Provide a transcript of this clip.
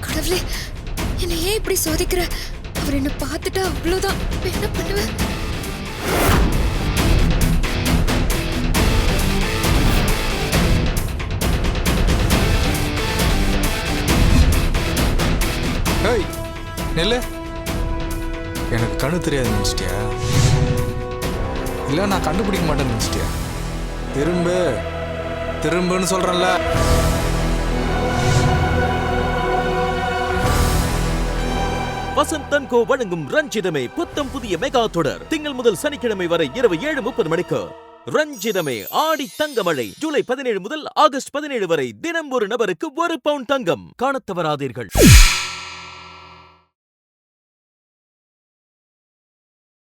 கடவுளே என்னை ஏன் இப்படி சோதிக்கிற? அவர் என்ன பார்த்துட்டா அவ்வளவுதான். என்ன பண்ணுவேன்? நெல்லு. எனக்கு கண்ணு தெரியாது நினச்சிட்டியா? இல்லை நான் கண்டுபிடிக்க மாட்டேன்னு நினச்சிட்டியா? திரும்ப. திரும்புன்னு சொல்கிறேன்ல வசந்தன் கோ வழங்கும் ரஞ்சிதமே புத்தம் புதிய மெகா தொடர். திங்கள் முதல் சனிக்கிழமை வரை இரவு ஏழு முப்பது மணிக்கு. ரஞ்சிதமே ஆடி தங்கமழை. ஜூலை பதினேழு முதல் ஆகஸ்ட் பதினேழு வரை தினம் ஒரு நபருக்கு ஒரு பவுண்ட் தங்கம். காணத் தவறாதீர்கள்.